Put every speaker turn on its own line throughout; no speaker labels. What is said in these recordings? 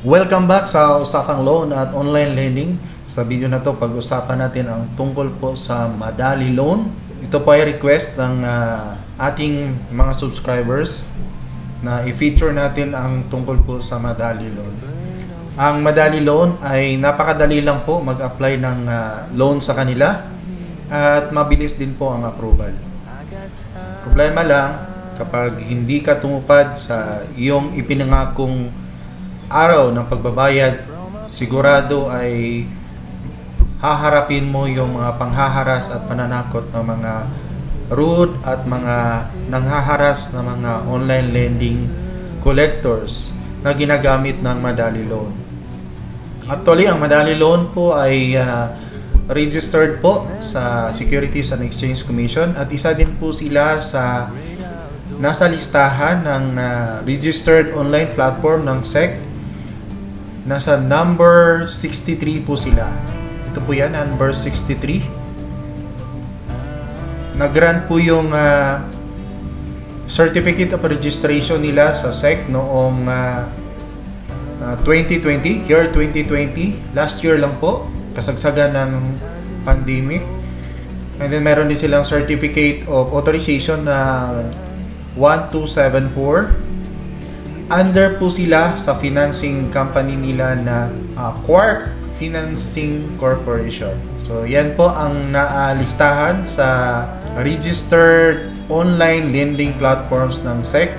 Welcome back sa Usapang Loan at Online Lending. Sa video na to, pag-usapan natin ang tungkol po sa Madali Loan. Ito po ay request ng ah, ating mga subscribers na i-feature natin ang tungkol po sa Madali Loan. Ang Madali Loan ay napakadali lang po mag-apply ng ah, loan sa kanila at mabilis din po ang approval. Problema lang, kapag hindi ka tumupad sa iyong ipinangakong araw ng pagbabayad, sigurado ay haharapin mo yung mga panghaharas at pananakot ng mga rude at mga nanghaharas na mga online lending collectors na ginagamit ng Madali Loan. Actually, ang Madali Loan po ay ah, registered po sa Securities and Exchange Commission at isa din po sila sa nasa listahan ng ah, registered online platform ng SEC. Nasa number 63 po sila. Ito po yan, number 63. Nag-grant po yung ah, Certificate of Registration nila sa SEC noong ah, ah, 2020, year 2020. Last year lang po, kasagsagan ng pandemic. And then meron din silang Certificate of Authorization na 1274. Under po sila sa financing company nila na ah, Quark Financing Corporation. So yan po ang naalistahan sa registered online lending platforms ng SEC.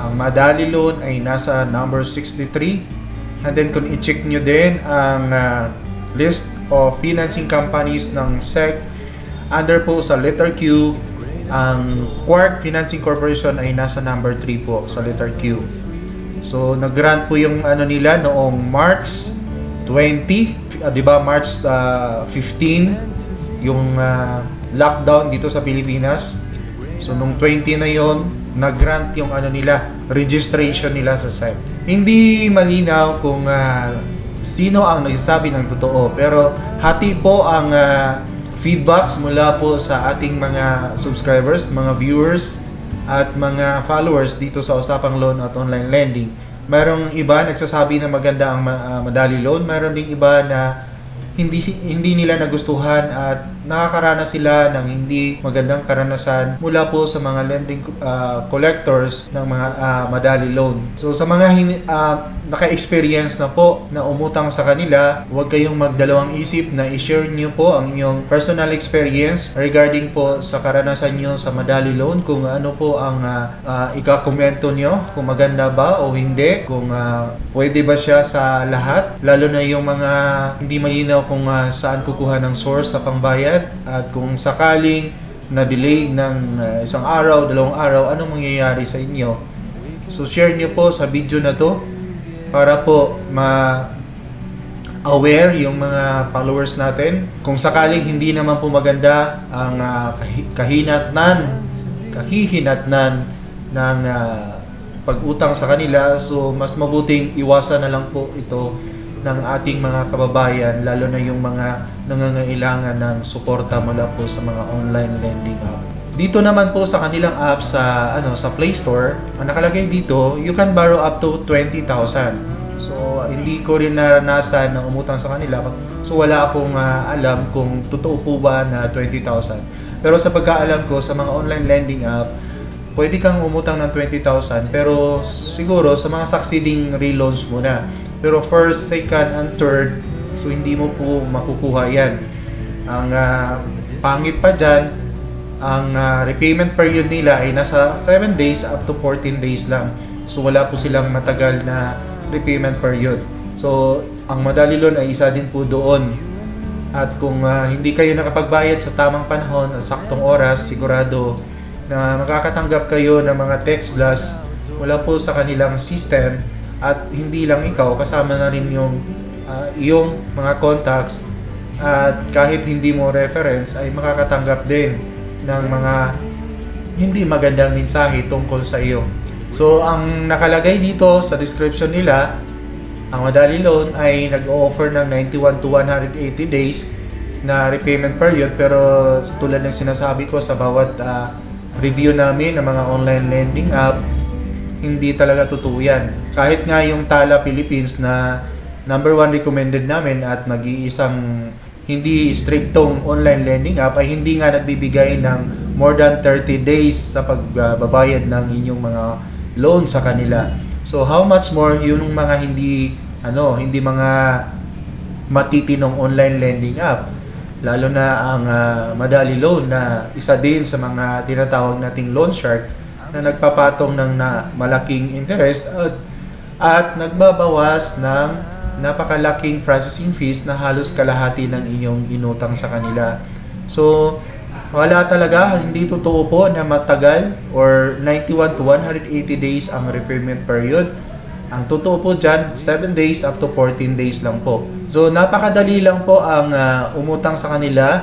Ang Madali Loan ay nasa number 63. And then kung i-check nyo din ang ah, list of financing companies ng SEC, under po sa letter Q, ang Quark Financing Corporation ay nasa number 3 po sa letter Q. So, nag-grant po yung ano nila noong March 20, ah, 'di ba? March ah, 15 yung ah, lockdown dito sa Pilipinas. So, nung 20 na yon, nag-grant yung ano nila, registration nila sa SEC. Hindi malinaw kung ah, sino ang nagsasabi ng totoo, pero hati po ang ah, feedbacks mula po sa ating mga subscribers, mga viewers, at mga followers dito sa Usapang Loan at Online Lending. Merong iba nagsasabi na maganda ang ah, Madali Loan, meron ding iba na hindi hindi nila nagustuhan at nakakaranas sila ng hindi magandang karanasan mula po sa mga lending ah, collectors ng mga ah, Madali Loan. So sa mga ah, naka-experience na po na umutang sa kanila, huwag kayong magdalawang isip na i-share niyo po ang inyong personal experience regarding po sa karanasan niyo sa Madali Loan kung ano po ang ah, ah, ikakomento niyo kung maganda ba o hindi, kung ah, pwede ba siya sa lahat, lalo na yung mga hindi malinaw kung ah, saan kukuha ng source sa pangbayad at kung sakaling na-delay ng ah, isang araw, dalawang araw, anong mangyayari sa inyo. So share niyo po sa video na to para po ma aware yung mga followers natin. Kung sakaling hindi naman po maganda ang kahi- kahinatnan, kahihinatnan ng ah, pag-utang sa kanila, so mas mabuting iwasan na lang po ito ng ating mga kababayan, lalo na yung mga nangangailangan ng suporta mula po sa mga online lending app. Dito naman po sa kanilang app sa ano sa Play Store, ang nakalagay dito, you can borrow up to 20,000. So hindi ko rin naranasan na umutang sa kanila. So wala akong ah, alam kung totoo po ba na 20,000. Pero sa pagkaalam ko sa mga online lending app, pwede kang umutang ng 20,000 pero siguro sa mga succeeding reloans muna. Pero first, second, and third, so hindi mo po makukuha yan. Ang ah, pangit pa dyan, ang ah, repayment period nila ay nasa 7 days up to 14 days lang. So wala po silang matagal na repayment period. So ang Madali Loan ay isa din po doon. At kung ah, hindi kayo nakapagbayad sa tamang panahon at saktong oras, sigurado na makakatanggap kayo ng mga text blast wala po sa kanilang system at hindi lang ikaw, kasama na rin yung ah, iyong mga contacts at kahit hindi mo reference ay makakatanggap din ng mga hindi magandang mensahe tungkol sa iyo. So, ang nakalagay dito sa description nila, ang Madali Loan ay nag-offer ng 91 to 180 days na repayment period pero tulad ng sinasabi ko sa bawat ah, review namin ng mga online lending app hindi talaga totoo yan. Kahit nga yung Tala Philippines na number one recommended namin at nag-iisang hindi strictong online lending app ay hindi nga nagbibigay ng more than 30 days sa pagbabayad ng inyong mga loan sa kanila. So how much more yung mga hindi ano, hindi mga matitinong online lending app lalo na ang ah, Madali Loan na isa din sa mga tinatawag nating loan shark na nagpapatong ng na malaking interest at, at nagbabawas ng napakalaking processing fees na halos kalahati ng inyong inutang sa kanila. So, wala talaga, hindi totoo po na matagal or 91 to 180 days ang repayment period. Ang totoo po dyan, 7 days up to 14 days lang po. So, napakadali lang po ang ah, umutang sa kanila,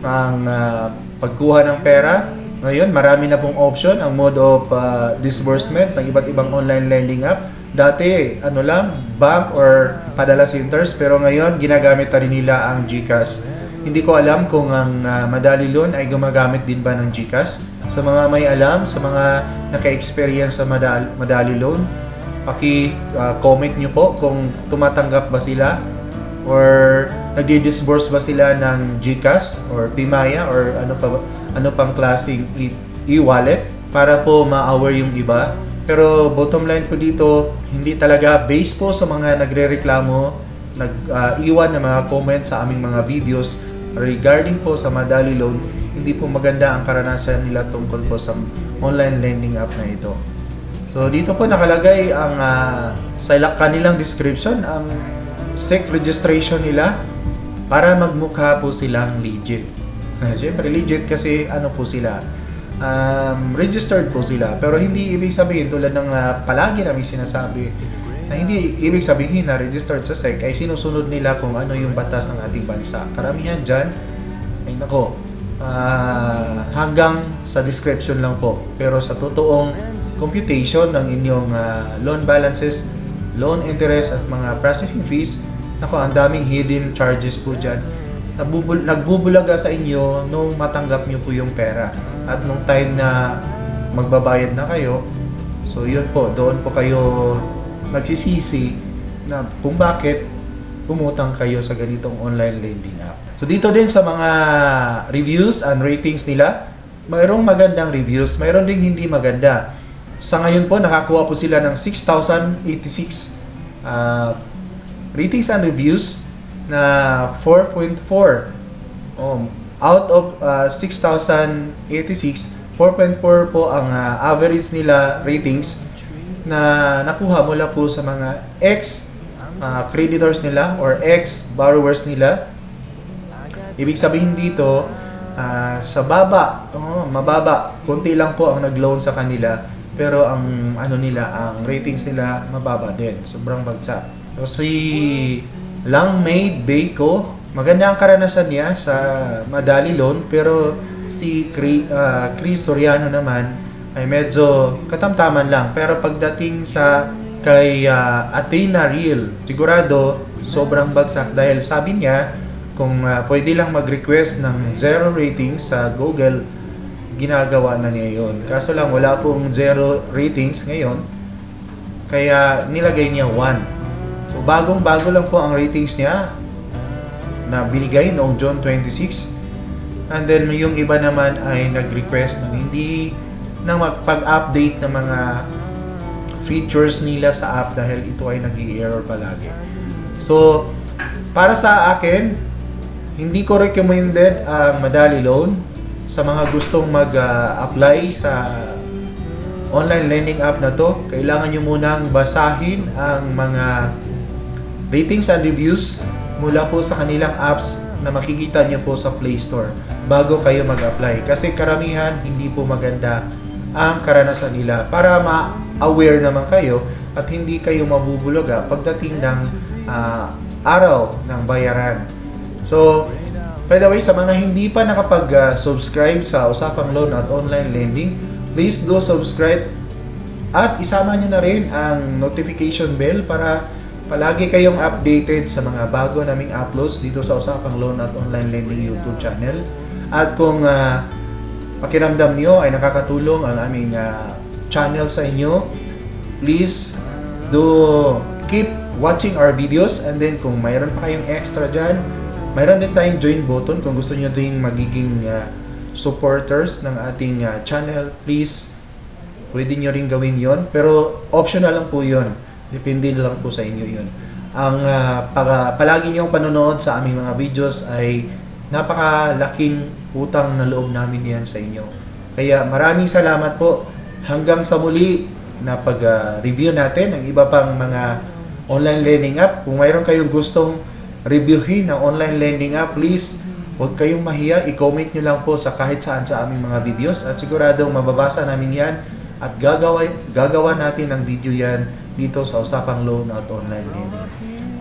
ang ah, pagkuha ng pera. Ngayon, marami na pong option ang mode of ah, disbursement ng iba't ibang online lending app. Dati, ano lang, bank or padala centers, pero ngayon, ginagamit na rin nila ang GCash. Hindi ko alam kung ang ah, Madali Loan ay gumagamit din ba ng GCash. Sa mga may alam, sa mga naka-experience sa Madali, Madali Loan, paki-comment nyo po kung tumatanggap ba sila or nagdi-disburse ba sila ng GCash or Pimaya or ano pa ba- ano pang klaseng e-wallet para po ma-aware yung iba. Pero bottom line po dito, hindi talaga based po sa mga nagrereklamo, nag-iwan ng mga comments sa aming mga videos regarding po sa Madali Loan, hindi po maganda ang karanasan nila tungkol po sa online lending app na ito. So dito po nakalagay ang ah, sa ila- kanilang description ang SEC registration nila para magmukha po silang legit. Uh, Siyempre legit kasi ano po sila um, registered po sila pero hindi ibig sabihin tulad ng ah, palagi namin sinasabi na hindi ibig sabihin na registered sa SEC ay sinusunod nila kung ano yung batas ng ating bansa. Karamihan dyan ay nako ah, hanggang sa description lang po. Pero sa totoong computation ng inyong ah, loan balances, loan interest at mga processing fees, nako ang daming hidden charges po dyan. Nabubul nagbubulaga sa inyo nung matanggap nyo po yung pera. At nung time na magbabayad na kayo, so yun po, doon po kayo nagsisisi na kung bakit umutang kayo sa ganitong online lending app. So dito din sa mga reviews and ratings nila, mayroong magandang reviews, mayroon ding hindi maganda. Sa ngayon po, nakakuha po sila ng 6,086 uh, ratings and reviews na 4.4. Um, out of uh, 6,086, 4.4 po ang uh, average nila ratings na nakuha mula po sa mga ex uh, creditors nila or ex borrowers nila. Ibig sabihin dito, ah, sa baba, oh, mababa, konti lang po ang nag-loan sa kanila, pero ang ano nila, ang ratings nila mababa din, sobrang bagsak. So si Langmaid Bako, maganda ang karanasan niya sa Madali Loan, pero si Chris, ah, Chris Soriano naman ay medyo katamtaman lang. Pero pagdating sa kay ah, Athena Real, sigurado sobrang bagsak dahil sabi niya kung ah, pwede lang mag-request ng zero rating sa Google, ginagawa na niya yon. Kaso lang wala pong zero ratings ngayon, kaya nilagay niya 1. Bagong-bago lang po ang ratings niya na binigay noong June 26. And then yung iba naman ay nag-request ng hindi na magpag-update ng mga features nila sa app dahil ito ay nag error palagi. So, para sa akin, hindi ko recommended ang Madali Loan sa mga gustong mag-apply sa online lending app na to. Kailangan nyo munang basahin ang mga ratings and reviews mula po sa kanilang apps na makikita nyo po sa Play Store bago kayo mag-apply. Kasi karamihan hindi po maganda ang karanasan nila para ma-aware naman kayo at hindi kayo mabubulaga pagdating ng ah, araw ng bayaran. So, by the way, sa mga hindi pa nakapag-subscribe sa Usapang Loan at Online Lending, please do subscribe at isama nyo na rin ang notification bell para palagi kayong updated sa mga bago naming uploads dito sa Usapang Loan at Online Lending YouTube channel. At kung ah, pakiramdam nyo ay nakakatulong ang aming ah, channel sa inyo, please do keep watching our videos. And then kung mayroon pa kayong extra dyan, mayroon din tayong join button kung gusto nyo din magiging ah, supporters ng ating ah, channel, please pwede nyo rin gawin yon pero optional lang po yon depende lang po sa inyo yon ang ah, para, palagi nyo panonood sa aming mga videos ay napakalaking utang na loob namin yan sa inyo. Kaya maraming salamat po. Hanggang sa muli na pag-review natin ng iba pang mga online lending app. Kung mayroon kayong gustong reviewin ng online lending app please Huwag kayong mahiya, i-comment nyo lang po sa kahit saan sa aming mga videos. At siguradong mababasa namin yan at gagawa, gagawa natin ng video yan dito sa Usapang Loan at Online Lending.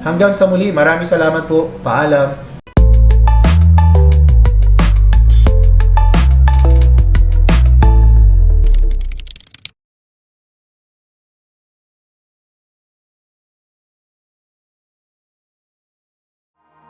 Hanggang sa muli, maraming salamat po. Paalam.